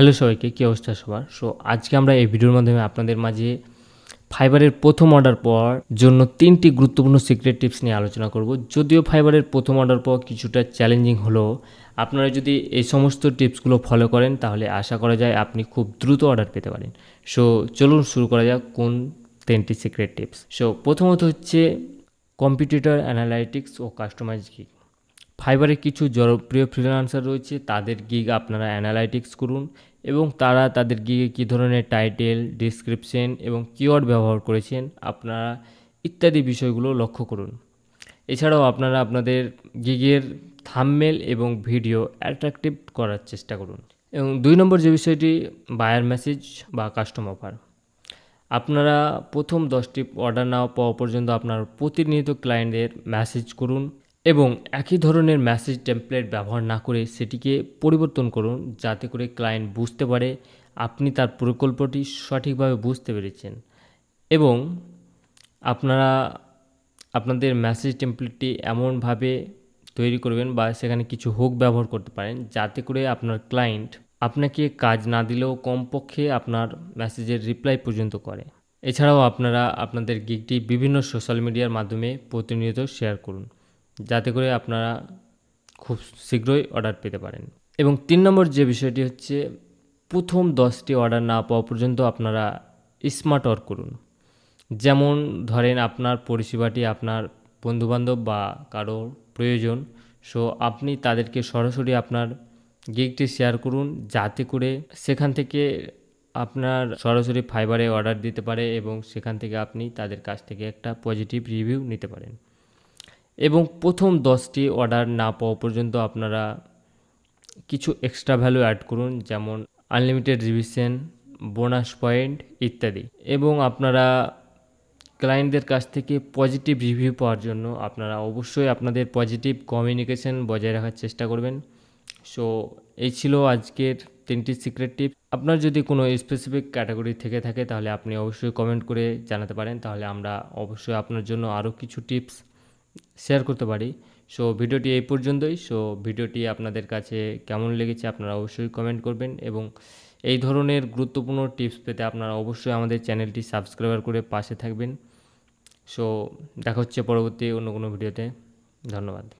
Hello সবাইকে, কী অবস্থা সবার? সো আজকে আমরা এই ভিডিওর মাধ্যমে আপনাদের মাঝে ফাইবারের প্রথম অর্ডার পাওয়ার জন্য তিনটি গুরুত্বপূর্ণ সিক্রেট টিপস নিয়ে আলোচনা করব। যদিও ফাইবারের প্রথম অর্ডার পাওয়া কিছুটা চ্যালেঞ্জিং হলেও, আপনারা যদি এই সমস্ত টিপসগুলো ফলো করেন, তাহলে আশা করা যায় আপনি খুব দ্রুত অর্ডার পেতে পারেন। সো চলুন শুরু করা যাক কোন তিনটি সিক্রেট টিপস সো প্রথমত হচ্ছে কম্পিউটার অ্যানালাইটিক্স ও কাস্টমাইজ গিগ ফাইবারে কিছু জনপ্রিয় ফ্রিল্যান্সার রয়েছে, তাদের গিগ আপনারা অ্যানালাইটিক্স করুন এবং তারা তাদের গিগে কী ধরনের টাইটেল ডিসক্রিপশন এবং কিওয়ার্ড ব্যবহার করেছেন আপনারা ইত্যাদি বিষয়গুলো লক্ষ্য করুন। এছাড়াও আপনারা আপনাদের গিগের থামমেল এবং ভিডিও অ্যাট্রাকটিভ করার চেষ্টা করুন। এবং দুই নম্বর যে বিষয়টি বায়ার মেসেজ বা কাস্টম অফার আপনারা প্রথম দশটি অর্ডার না পাওয়া পর্যন্ত আপনার প্রতিনিয়ত ক্লায়েন্টদের মেসেজ করুন। এবং একই ধরনের মেসেজ টেমপ্লেট ব্যবহার না করে সেটিকে পরিবর্তন করুন যাতে করে ক্লায়েন্ট বুঝতে পারে আপনি তার প্রকল্পটি সঠিকভাবে বুঝতে পেরেছেন। এবং আপনারা, আপনাদের মেসেজ টেমপ্লেটটি এমনভাবে তৈরি করবেন বা সেখানে কিছু হোক ব্যবহার করতে পারেন যাতে করে আপনার ক্লায়েন্ট আপনাকে কাজ না দিলেও কমপক্ষে আপনার মেসেজের রিপ্লাই পর্যন্ত করে। এছাড়াও আপনারা, আপনাদের গিগটি বিভিন্ন সোশ্যাল মিডিয়ার মাধ্যমে প্রতিনিয়ত শেয়ার করুন। যাতে করে আপনারা খুব শীঘ্রই অর্ডার পেতে পারেন। এবং তিন নম্বর যে বিষয়টি হচ্ছে, প্রথম দশটি অর্ডার না পাওয়া পর্যন্ত আপনারা স্মার্ট ওয়ার্ক করুন। যেমন ধরেন আপনার পরিষেবাটি আপনার বন্ধুবান্ধব বা কারোর প্রয়োজন সো আপনি তাদেরকে সরাসরি আপনার গিগটি শেয়ার করুন, যাতে করে সেখান থেকে আপনার সরাসরি ফাইবারে অর্ডার দিতে পারে এবং সেখান থেকে আপনি তাদের কাছ থেকে একটা পজিটিভ রিভিউ নিতে পারেন। এবং প্রথম দশটি অর্ডার না পাওয়া পর্যন্ত আপনারা কিছু এক্সট্রা ভ্যালু অ্যাড করুন, যেমন আনলিমিটেড রিভিশন বোনাস পয়েন্ট ইত্যাদি। এবং আপনারা ক্লায়েন্টদের কাছ থেকে পজিটিভ রিভিউ পাওয়ার জন্য আপনারা অবশ্যই আপনাদের পজিটিভ কমিউনিকেশন বজায় রাখার চেষ্টা করবেন। সো এই ছিল আজকের তিনটি সিক্রেট টিপ আপনার যদি কোনো স্পেসিফিক ক্যাটাগরি থেকে থাকে, তাহলে আপনি অবশ্যই কমেন্ট করে জানাতে পারেন। তাহলে আমরা অবশ্যই আপনার জন্য আরও কিছু টিপস শেয়ার করতে পারি। সো ভিডিওটি এই পর্যন্তই। সো ভিডিওটি আপনাদের কাছে কেমন লেগেছে আপনারা অবশ্যই কমেন্ট করবেন এবং এই ধরনের গুরুত্বপূর্ণ টিপস পেতে আপনারা অবশ্যই আমাদের চ্যানেলটি সাবস্ক্রাইবার করে পাশে থাকবেন। সো দেখা হচ্ছে পরবর্তী অন্য কোনো ভিডিওতে। ধন্যবাদ।